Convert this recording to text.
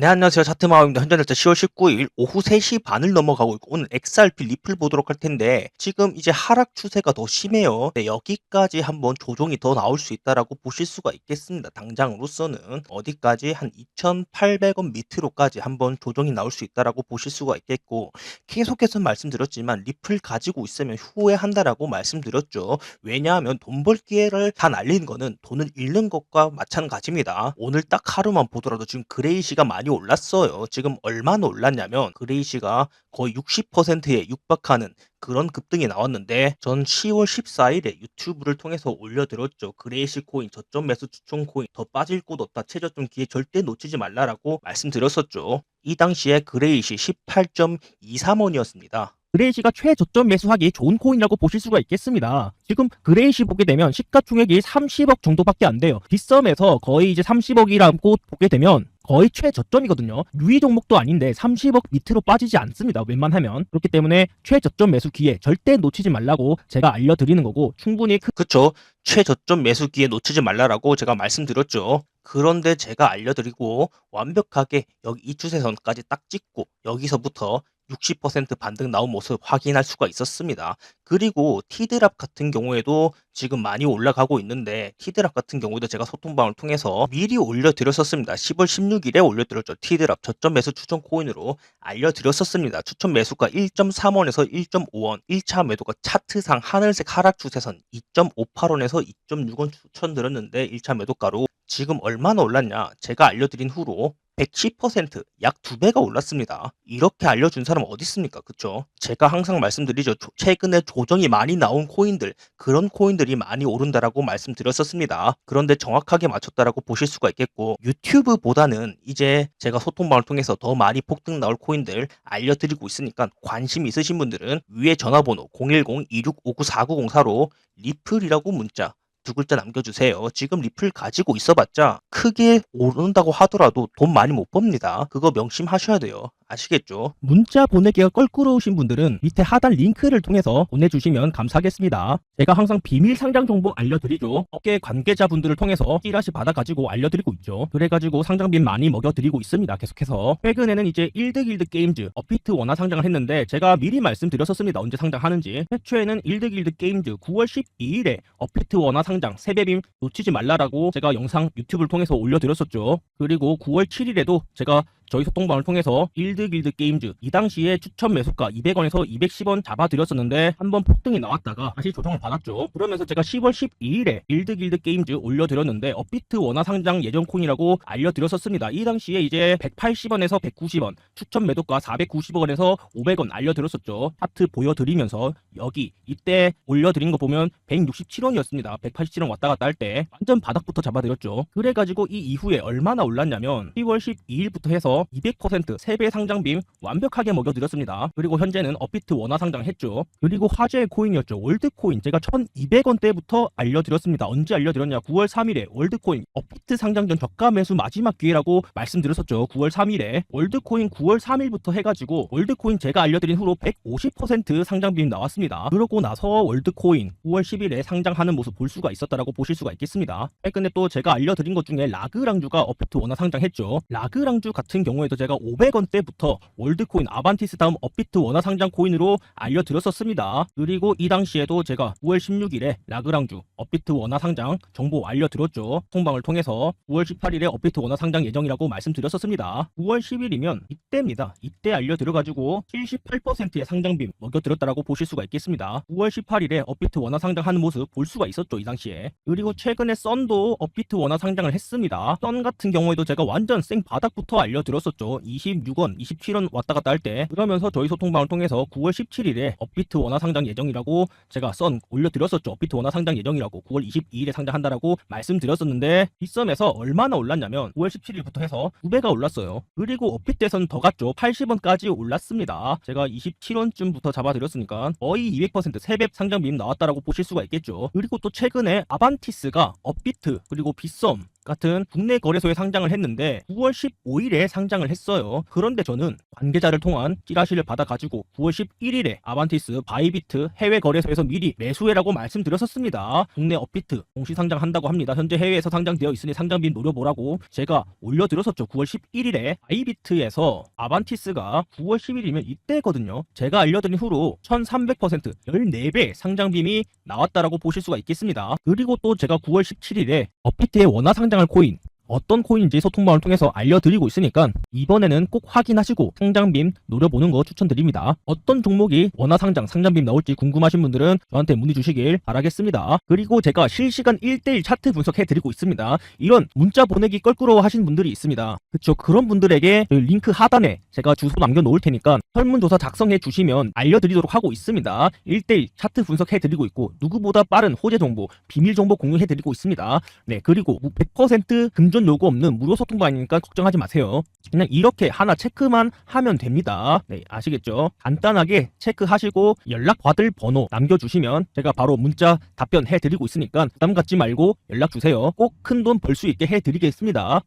네, 안녕하세요. 차트마우입니다. 현재 날짜 10월 19일 오후 3시 반을 넘어가고 있고 오늘 XRP 리플 보도록 할 텐데 지금 이제 하락 추세가 더 심해요. 네, 여기까지 한번 조정이 더 나올 수 있다라고 보실 수가 있겠습니다. 당장으로서는 어디까지 한 2,800원 밑으로까지 한번 조정이 나올 수 있다라고 보실 수가 있겠고 계속해서 말씀드렸지만 리플 가지고 있으면 후회한다라고 말씀드렸죠. 왜냐하면 돈 벌 기회를 다 날리는 거는 돈을 잃는 것과 마찬가지입니다. 오늘 딱 하루만 보더라도 지금 그레이시가 많이 올랐어요. 지금 얼마나 올랐냐면 그레이시가 거의 60%에 육박하는 그런 급등이 나왔는데 전 10월 14일에 유튜브를 통해서 올려드렸죠. 그레이시 코인 저점 매수 추천 코인 더 빠질 곳 없다. 최저점 기회 절대 놓치지 말라라고 말씀드렸었죠. 이 당시에 그레이시 18.23원이었습니다. 그레이시가 최저점 매수하기 좋은 코인이라고 보실 수가 있겠습니다. 지금 그레이시 보게 되면 시가총액이 30억 정도밖에 안 돼요. 뒷섬에서 거의 이제 30억이라고 보게 되면 거의 최저점이거든요. 유의 종목도 아닌데 30억 밑으로 빠지지 않습니다. 웬만하면. 그렇기 때문에 최저점 매수 기회 절대 놓치지 말라고 제가 알려드리는 거고 충분히 그 그쵸. 최저점 매수 기회 놓치지 말라라고 제가 말씀드렸죠. 그런데 제가 알려드리고 완벽하게 여기 이 추세선까지 딱 찍고 여기서부터 60% 반등 나온 모습 확인할 수가 있었습니다. 그리고 티드랍 같은 경우에도 지금 많이 올라가고 있는데 티드랍 같은 경우도 제가 소통방을 통해서 미리 올려드렸었습니다. 10월 16일에 올려드렸죠. 티드랍 저점 매수 추천 코인으로 알려드렸었습니다. 추천 매수가 1.3원에서 1.5원, 1차 매도가 차트상 하늘색 하락 추세선 2.58원에서 2.6원 추천드렸는데 1차 매도가로 지금 얼마나 올랐냐? 제가 알려드린 후로 110%약 두 배가 올랐습니다. 이렇게 알려준 사람 어디 있습니까? 그쵸? 제가 항상 말씀드리죠. 조- 최근에 조정이 많이 나온 코인들, 그런 코인들이 많이 오른다라고 말씀드렸었습니다. 그런데 정확하게 맞췄다라고 보실 수가 있겠고, 유튜브보다는 이제 제가 소통방을 통해서 더 많이 폭등 나올 코인들 알려드리고 있으니까 관심 있으신 분들은 위에 전화번호 010-2659-4904로 리플이라고 문자 두 글자 남겨주세요. 지금 리플 가지고 있어봤자 크게 오른다고 하더라도 돈 많이 못 법니다. 그거 명심하셔야 돼요. 아시겠죠? 문자 보내기가 껄끄러우신 분들은 밑에 하단 링크를 통해서 보내주시면 감사하겠습니다. 제가 항상 비밀 상장 정보 알려드리죠. 업계 관계자분들을 통해서 찌라시 받아가지고 알려드리고 있죠. 그래가지고 상장빈 많이 먹여드리고 있습니다. 계속해서 최근에는 이제 1득1득 게임즈 업비트 원화 상장을 했는데 제가 미리 말씀드렸었습니다. 언제 상장하는지. 최초에는 1득1득 게임즈 9월 12일에 업비트 원화 상장 세배빔 놓치지 말라라고 제가 영상 유튜브를 통해서 올려드렸었죠. 그리고 9월 7일에도 제가 저희 소통방을 통해서 1드 길드 게임즈 이 당시에 추천 매수가 200원에서 210원 잡아드렸었는데 한번 폭등이 나왔다가 다시 조정을 받았죠. 그러면서 제가 10월 12일에 1드 길드 게임즈 올려드렸는데 업비트 원화 상장 예정 콘이라고 알려드렸었습니다. 이 당시에 이제 180원에서 190원 추천 매도가 490원에서 500원 알려드렸었죠. 차트 보여드리면서 여기 이때 올려드린 거 보면 167원이었습니다. 187원 왔다 갔다 할 때 완전 바닥부터 잡아드렸죠. 그래가지고 이 이후에 얼마나 올랐냐면 10월 12일부터 해서 200% 3배 상장빔 완벽하게 먹여드렸습니다. 그리고 현재는 업비트 원화 상장했죠. 그리고 화제의 코인이었죠. 월드코인 제가 1200원대부터 알려드렸습니다. 언제 알려드렸냐 9월 3일에 월드코인 업비트 상장 전 저가 매수 마지막 기회라고 말씀드렸었죠. 9월 3일에 월드코인 9월 3일부터 해가지고 월드코인 제가 알려드린 후로 150% 상장빔 나왔습니다. 그러고 나서 월드코인 9월 10일에 상장하는 모습 볼 수가 있었다라고 보실 수가 있겠습니다. 최근에 또 제가 알려드린 것 중에 라그랑주가 업비트 원화 상장했죠. 라그랑주 같은 경우 에도 제가 500원대부터 월드코인 아반티스 다음 업비트 원화 상장 코인으로 알려드렸었습니다. 그리고 이 당시에도 제가 9월 16일에 라그랑주 업비트 원화 상장 정보 알려드렸죠. 통방을 통해서 9월 18일에 업비트 원화 상장 예정이라고 말씀드렸었습니다. 9월 10일이면 이때입니다. 이때 알려드려가지고 78%의 상장빔 먹여드렸다라고 보실 수가 있겠습니다. 9월 18일에 업비트 원화 상장하는 모습 볼 수가 있었죠. 이 당시에. 그리고 최근에 썬도 업비트 원화 상장을 했습니다. 썬 같은 경우에도 제가 완전 생 바닥부터 알려드렸 었죠. 26원, 27원 왔다 갔다 할 때. 그러면서 저희 소통방을 통해서 9월 17일에 업비트 원화 상장 예정이라고 제가 썬 올려드렸었죠. 업비트 원화 상장 예정이라고 9월 22일에 상장한다라고 말씀드렸었는데 빗썸에서 얼마나 올랐냐면 9월 17일부터 해서 2배가 올랐어요. 그리고 업비트에서는 더 갔죠. 80원까지 올랐습니다. 제가 27원쯤부터 잡아드렸으니까 거의 200% 3배 상장빔 나왔다라고 보실 수가 있겠죠. 그리고 또 최근에 아반티스가 업비트 그리고 빗썸 같은 국내 거래소에 상장을 했는데 9월 15일에 상장을 했어요. 그런데 저는 관계자를 통한 찌라시를 받아가지고 9월 11일에 아반티스 바이비트 해외 거래소에서 미리 매수해라고 말씀드렸었습니다. 국내 업비트 공시 상장한다고 합니다. 현재 해외에서 상장되어 있으니 상장비 노려보라고 제가 올려드렸었죠. 9월 11일에 바이비트에서 아반티스가 9월 10일이면 이때거든요. 제가 알려드린 후로 1300% 14배 상장빔이 나왔다라고 보실 수가 있겠습니다. 그리고 또 제가 9월 17일에 업비트의 원화 상장할 코인 어떤 코인인지 소통방을 통해서 알려드리고 있으니까 이번에는 꼭 확인하시고 상장빔 노려보는 거 추천드립니다. 어떤 종목이 원화 상장, 상장빔 나올지 궁금하신 분들은 저한테 문의 주시길 바라겠습니다. 그리고 제가 실시간 1대1 차트 분석해드리고 있습니다. 이런 문자 보내기 껄끄러워 하신 분들이 있습니다. 그쵸 그런 분들에게 링크 하단에 제가 주소 남겨놓을 테니까 설문조사 작성해 주시면 알려드리도록 하고 있습니다. 1대1 차트 분석해드리고 있고 누구보다 빠른 호재 정보, 비밀 정보 공유해드리고 있습니다. 네, 그리고 100% 금전 요구 없는 무료 소통방이니까 걱정하지 마세요. 그냥 이렇게 하나 체크만 하면 됩니다. 네, 아시겠죠? 간단하게 체크하시고 연락 받을 번호 남겨주시면 제가 바로 문자 답변 해드리고 있으니까 부담 갖지 말고 연락 주세요. 꼭 큰 돈 벌 수 있게 해드리겠습니다.